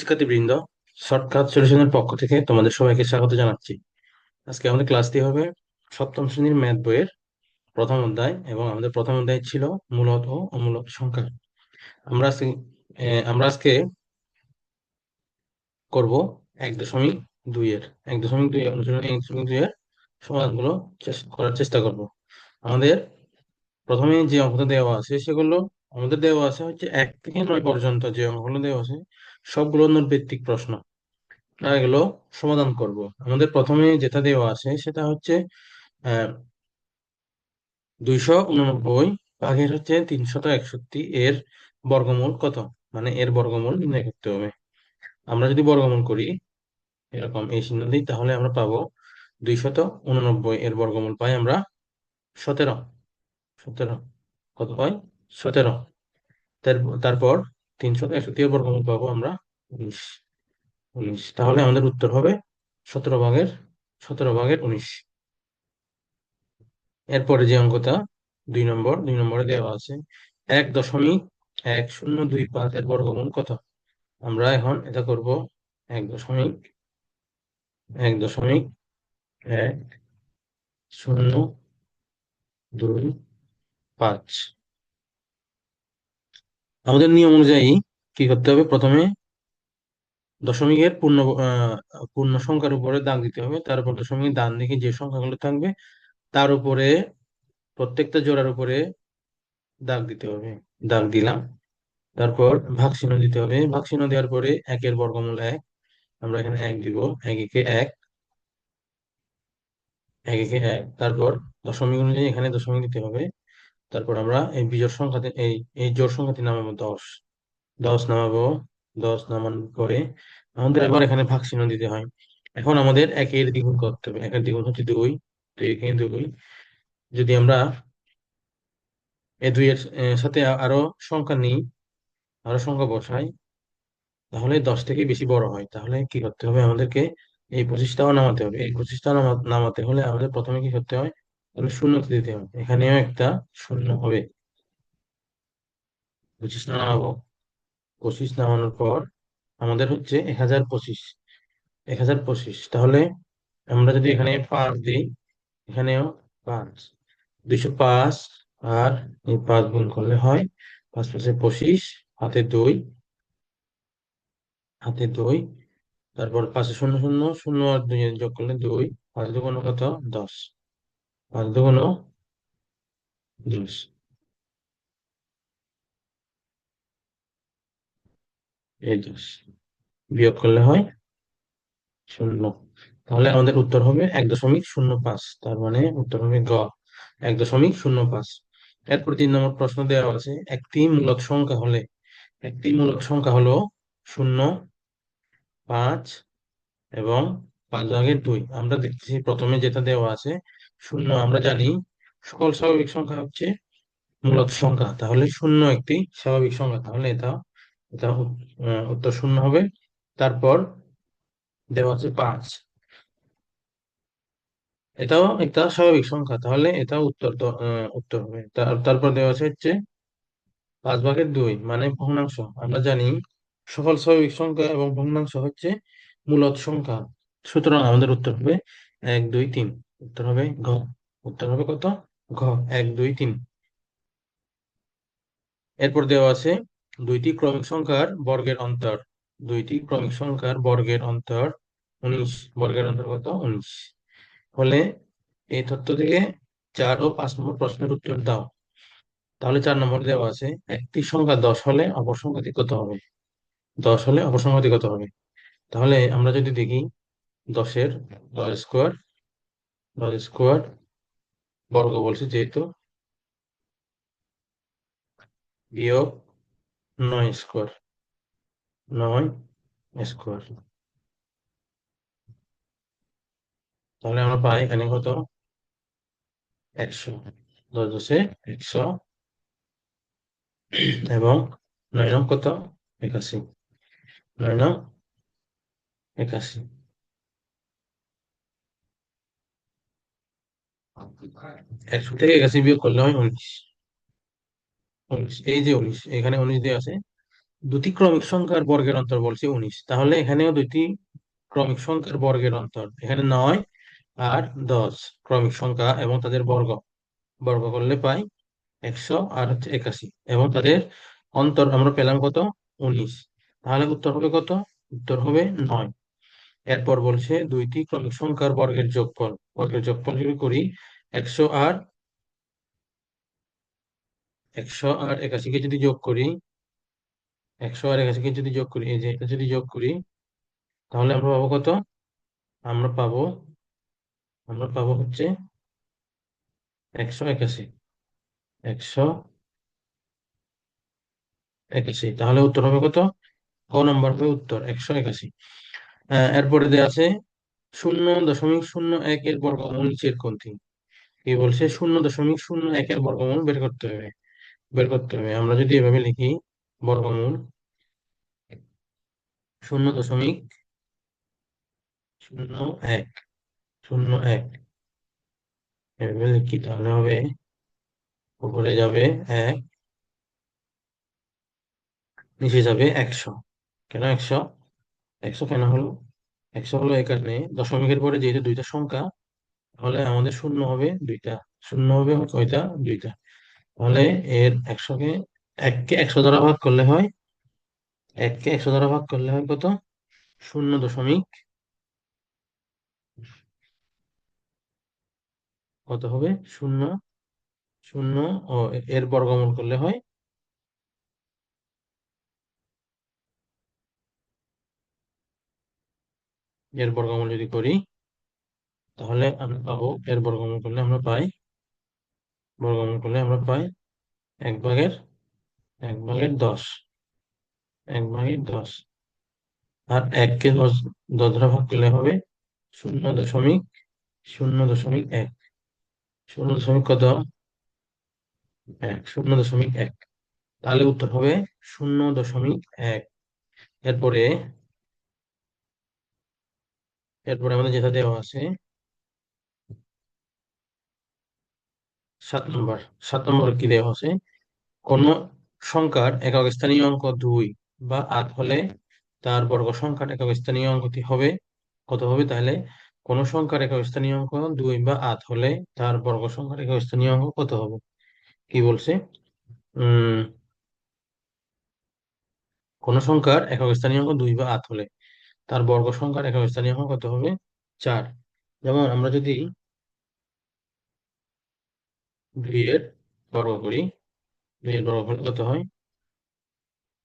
শিক্ষার্থীবৃন্দ, শর্টকাট সলিউশনের পক্ষ থেকে তোমাদের সবাইকে স্বাগত জানাচ্ছি। আজকে আমাদের ক্লাসটি হবে সপ্তম শ্রেণির ম্যাথ বইয়ের প্রথম অধ্যায় এবং আমাদের প্রথম অধ্যায় ছিল মূলত ও অমূলত সংখ্যা। আমরা আমরা আজকে করব এক দশমিক দুই এর, এক দশমিক দুই অনুশীলন, এক দশমিক দুই এর সমাধানগুলো করার চেষ্টা করব। আমাদের প্রথমে যে অঙ্কটা দেওয়া আছে সেগুলো, আমাদের দেওয়া আছে হচ্ছে এক থেকে নয় পর্যন্ত যে অঙ্কগুলো দেওয়া আছে সবগুলো ভিত্তিক প্রশ্ন। এগুলো সমাধান করব। আমাদের প্রথমে যেটা দেওয়া আছে সেটা হচ্ছে দুইশো উননব্বই ভাগের হচ্ছে তিনশত একষট্টি এর বর্গমূল কত? মানে এর বর্গমূল নির্ণয় করতে হবে। আমরা যদি বর্গমূল করি, এরকম এই চিহ্ন দিই, তাহলে আমরা পাবো দুইশত উননব্বই এর বর্গমূল পাই আমরা সতেরো। সতেরো। কত পাই? সতেরো। তারপর তিনশত একষট্টি এর বর্গমূল পাবো আমরা, উনিশ উনিশ। তাহলে আমাদের উত্তর হবে সতেরো ভাগের সতেরো ভাগের উনিশ। এরপরে যে অঙ্কটা, দুই নম্বর, দুই নম্বরে দেওয়া আছে, এক দশমিক এক শূন্য দুই পাঁচ এর বর্গমূল কত? আমরা এখন এটা করব এক দশমিক এক দশমিক এক শূন্য দুই পাঁচ। আমাদের নিয়ম অনুযায়ী কি করতে হবে? প্রথমে দশমিকের পূর্ণ পূর্ণ সংখ্যার উপরে দাগ দিতে হবে। তারপর দশমিক ডান দিকে যে সংখ্যাগুলো থাকবে, তার উপরে প্রত্যেকটা জোড়ার উপরে দাগ দিতে হবে। দাগ দিলাম। তারপর ভাগ চিহ্ন দিতে হবে। ভাগ চিহ্ন দেওয়ার পরে একের বর্গমূল এক। আমরা এখানে এক দিব। এক একে এক। এক একে এক। তারপর দশমিক অনুযায়ী এখানে দশমিক দিতে হবে। তারপর আমরা এই বিজোড় সংখ্যাতে এই এই জোড় সংখ্যাটি নামাবো দশ দশ নামাবো, দশ নামান পরে আমাদের আবার এখানে ভাগ চিহ্ন দিতে হয়। এখন আমাদের একের দ্বিগুণ করতে হবে। একের দ্বিগুণ হচ্ছে দুই দুই একে দুই। যদি আমরা এই দুইয়ের সাথে আরও সংখ্যা নিই, আরও সংখ্যা বসাই, তাহলে দশ থেকে বেশি বড় হয়। তাহলে কি করতে হবে? আমাদেরকে এই পঁচিশটাও নামাতে হবে। এই পঁচিশটাও নামাতে হলে আমাদের প্রথমে কি করতে হয়? তাহলে শূন্য দিতে হবে। এখানেও একটা শূন্য হবে। পঁচিশ নামাবো। পঁচিশ নামানোর পর আমাদের হচ্ছে এক হাজার পঁচিশ। এক হাজার পঁচিশ। তাহলে আমরা যদি এখানে পাঁচ দিই, এখানেও পাঁচ। দুইশো পাঁচ আর এই পাঁচ গুণ করলে হয় পাঁচ পাঁচে পঁচিশ, হাতে দুই হাতে দুই, তারপর পাঁচে শূন্য শূন্য শূন্য আর দুই যোগ করলে দুই, পাঁচ দুগুণ কত? দশ। দুগুণ দশ এই দশ বিয়োগ করলে হয় শূন্য তাহলে আমাদের উত্তর হবে এক দশমিক শূন্য পাঁচ তার মানে উত্তর হবে গ এক দশমিক শূন্য পাঁচ এরপর তিন নম্বর প্রশ্ন দেওয়া আছে একটি মূলক সংখ্যা হলে একটি মূলক সংখ্যা হলো শূন্য পাঁচ এবং পাঁচ ভাগের দুই আমরা দেখতেছি প্রথমে যেটা দেওয়া আছে শূন্য। আমরা জানি সকল স্বাভাবিক সংখ্যা হচ্ছে মূলত সংখ্যা। তাহলে শূন্য একটি স্বাভাবিক সংখ্যা। তাহলে এটা এটা উত্তর শূন্য হবে। তারপর দেওয়া আছে পাঁচ। এটাও একটা স্বাভাবিক সংখ্যা। তাহলে এটা উত্তর উত্তর হবে। তারপর দেওয়া আছে হচ্ছে পাঁচ ভাগের দুই মানে ভগ্নাংশ। আমরা জানি সকল স্বাভাবিক সংখ্যা এবং ভগ্নাংশ হচ্ছে মূলত সংখ্যা। সুতরাং আমাদের উত্তর হবে এক, দুই, তিন। উত্তর হবে ঘ। উত্তর হবে কত? ঘ। এক, দুই, তিন। এরপর দেওয়া আছে, দুইটি ক্রমিক সংখ্যার বর্গের অন্তর। দুইটি ক্রমিক সংখ্যার বর্গের অন্তর উনিশ। বর্গের অন্তর কত? উনিশ। ফলে এই তথ্য থেকে চার ও পাঁচ নম্বর প্রশ্নের উত্তর দাও। তাহলে চার নম্বর দেওয়া আছে, একটি সংখ্যা দশ হলে অপর সংখ্যাটি কত হবে? দশ হলে অপর সংখ্যাটি কত হবে? তাহলে আমরা যদি দেখি, দশের দশ স্কোয়ার দশ স্কোয়ার বর্গ বলছি যেহেতু বিয়োগ নয় স্কোয়ার নয় স্কোয়ার তাহলে আমরা পাই এখানে কত? একশো। দশ দশে একশো। এবং নয় নং কত? একাশি। নয় নং একাশি। একশো থেকে একাশি বিয়োগ করলে হয় উনিশ। উনিশ, এই যে উনিশ, এখানে উনিশ দিয়ে আছে। দুটি ক্রমিক সংখ্যার বর্গের অন্তর বলছে উনিশ। তাহলে এখানেও দুইটি ক্রমিক সংখ্যার বর্গের অন্তর। এখানে নয় আর দশ ক্রমিক সংখ্যা এবং তাদের বর্গ। বর্গ করলে পাই একশো আর হচ্ছে একাশি। এবং তাদের অন্তর আমরা পেলাম কত? উনিশ। তাহলে উত্তর হবে কত? উত্তর হবে নয়। এরপর বলছে দুইটি ক্রমিক সংখ্যার বর্গের যোগফল। বর্গের যোগফল যদি করি একশো আর একশো আর একাশিকে যদি যোগ করি, একশো আর একাশিকে যদি যোগ করি, এই যে এটা যদি যোগ করি, তাহলে আমরা পাবো কত? আমরা পাবো আমরা পাবো হচ্ছে একশো একাশি একশো একাশি। তাহলে উত্তর হবে কত? ক নম্বর হবে উত্তর, একশো একাশি। এরপরে দেওয়া আছে শূন্য দশমিক শূন্য এক এর বর্গমূল নিচের কোনটি? কি বলছে? শূন্য দশমিক শূন্য একের বর্গমূল বের করতে হবে। বের করতে হবে। আমরা যদি এভাবে লিখি, বর্গমূল, শূন্য দশমিক শূন্য এক শূন্য এক। এভাবে লিখি, তাহলে হবে উপরে যাবে এক, নিচে যাবে একশো। কেন একশো? একশো কেন হলো? একশো হলো এই কারণে দশমিকের পরে যেহেতু দুইটা সংখ্যা তাহলে আমাদের শূন্য হবে দুইটা। শূন্য হবে কয়টা? দুইটা। তাহলে এর একশোকে এককে একশো দ্বারা ভাগ করলে হয়, এককে একশো দ্বারা ভাগ করলে হয় কত? শূন্য দশমিক কত হবে? শূন্য। শূন্য ও এর বর্গমূল করলে হয় এর বর্গমূল যদি করি তাহলে আমরা পাবো এর বর্গমূল করলে আমরা পাই, বর্গমূল করলে আমরা পাই এক ভাগের এক ভাগের দশ, এক ভাগের দশ। আর এককে দশ দশ দ্বারা ভাগ করলে হবে শূন্য দশমিক শূন্য দশমিক এক। শূন্য দশমিক কত? এক, শূন্য দশমিক এক। তাহলে উত্তর হবে শূন্য দশমিক এক। এরপরে এরপরে আমাদের যেটা দেওয়া আছে সাত নম্বর সাত নম্বর কি দেওয়া আছে কোন সংখ্যার একক স্থানীয় অঙ্ক দুই বা আট হলে তার বর্গ সংখ্যার একক স্থানীয় অঙ্কটি হবে। কত হবে তাহলে? কোন সংখ্যার একক স্থানীয় অঙ্ক দুই বা আট হলে তার বর্গ সংখ্যার একক স্থানীয় অঙ্ক কত হবে? কি বলছে? উম কোন সংখ্যার একক স্থানীয় অঙ্ক দুই বা আট হলে তার বর্গ সংখ্যার একক স্থানীয় অঙ্ক কত হবে? চার। যেমন আমরা যদি দুই এর বর্গ করি দুই এর বর্গ করলে কত হয়?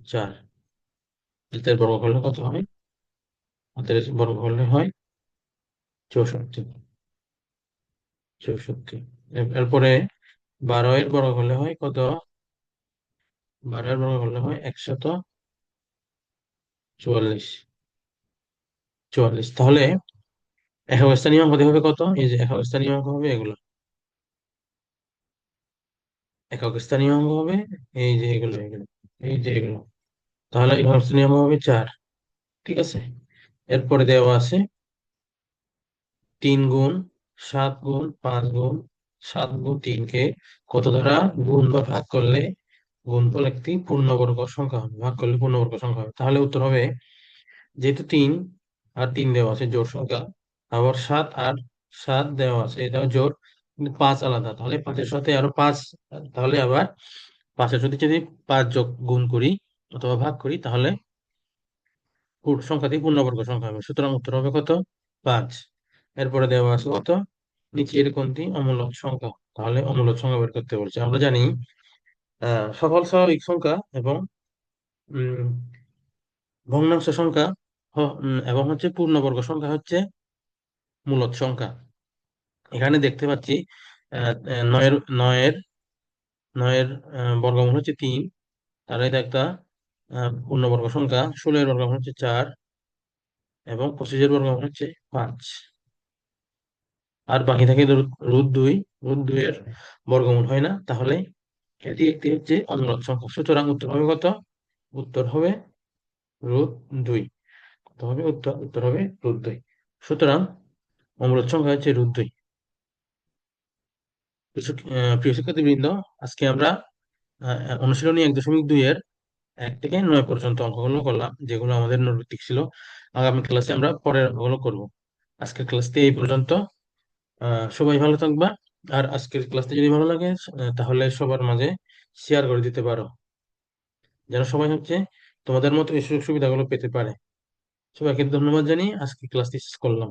চার। হাতের বর্গ করলে কত হয়? হাতের বর্গ করলে হয় চৌষট্টি। চৌষট্টি। এরপরে বারো এর বর্গ করলে হয় কত? বারো এর বর্গ করলে হয় একশত চুয়াল্লিশ। চুয়াল্লিশ। তাহলে একক স্থানীয় অঙ্ক হবে কত? এই যে একক স্থানীয় অঙ্ক হবে এগুলো। একক স্থানীয় অঙ্ক হবে, এই যে এগুলো এগুলো এই যে এগুলো। তাহলে একক স্থানীয় অঙ্ক হবে চার, ঠিক আছে? এরপরে দেওয়া আছে তিন গুণ সাত গুণ পাঁচ গুণ সাত গুণ তিনকে কত দ্বারা গুণ বা ভাগ করলে গুণফল একটি পূর্ণবর্গ সংখ্যা হবে, ভাগ করলে পূর্ণবর্গ সংখ্যা হবে। তাহলে উত্তর হবে যেহেতু তিন আর তিন দেওয়া আছে জোর সংখ্যা, আবার সাত আর সাত দেওয়া আছে, এটাও জোর পাঁচ আলাদা তাহলে পাঁচের সাথে আরও পাঁচ তাহলে আবার পাঁচের সাথে যদি পাঁচ যোগ গুণ করি অথবা ভাগ করি তাহলে সংখ্যাটি পূর্ণবর্গ সংখ্যা হবে। সুতরাং উত্তর হবে কত? পাঁচ। এরপরে দেওয়া আছে কত? নিচের কোনটি? অমূলক সংখ্যা। তাহলে অমূলক সংখ্যা বের করতে বলছে। আমরা জানি আহ সফল স্বাভাবিক সংখ্যা এবং ভগ্নাংশ সংখ্যা এবং হচ্ছে পূর্ণবর্গ সংখ্যা হচ্ছে মূলদ সংখ্যা। এখানে দেখতে পাচ্ছি নয়ের নয়ের নয়ের বর্গমূল হচ্ছে তিন। তাহলে এটা একটা পূর্ণবর্গ সংখ্যা। ষোলোর বর্গমূল হচ্ছে চার এবং পঁচিশের বর্গমূল হচ্ছে পাঁচ। আর বাকি থাকে রুট দুই। রুট দুইয়ের বর্গমূল হয় না। তাহলে এটি একটি হচ্ছে অমূলদ সংখ্যা। সুতরাং উত্তর হবে কত? উত্তর হবে রুট দুই। কত হবে? উত্তর উত্তর হবে রুট দুই। সুতরাং অমূলদ সংখ্যা হচ্ছে রুট দুই। প্রিয় শিক্ষার্থীবৃন্দ, আজকে আমরা অনুশীলনী এক দশমিক দুই এর এক থেকে নয় পর্যন্ত অঙ্কগুলো করলাম, যেগুলো আমাদের নোটবুক ছিল। আগামী ক্লাসে আমরা পরের অঙ্কগুলো করব। আজকের ক্লাসটি এই পর্যন্ত সবাই ভালো থাকবা। আর আজকের ক্লাসটি যদি ভালো লাগে তাহলে সবার মাঝে শেয়ার করে দিতে পারো। যেন সবাই হচ্ছে তোমাদের মতো এই সুযোগ সুবিধাগুলো পেতে পারে। সবাইকে ধন্যবাদ জানিয়ে আজকে ক্লাসটি শেষ করলাম।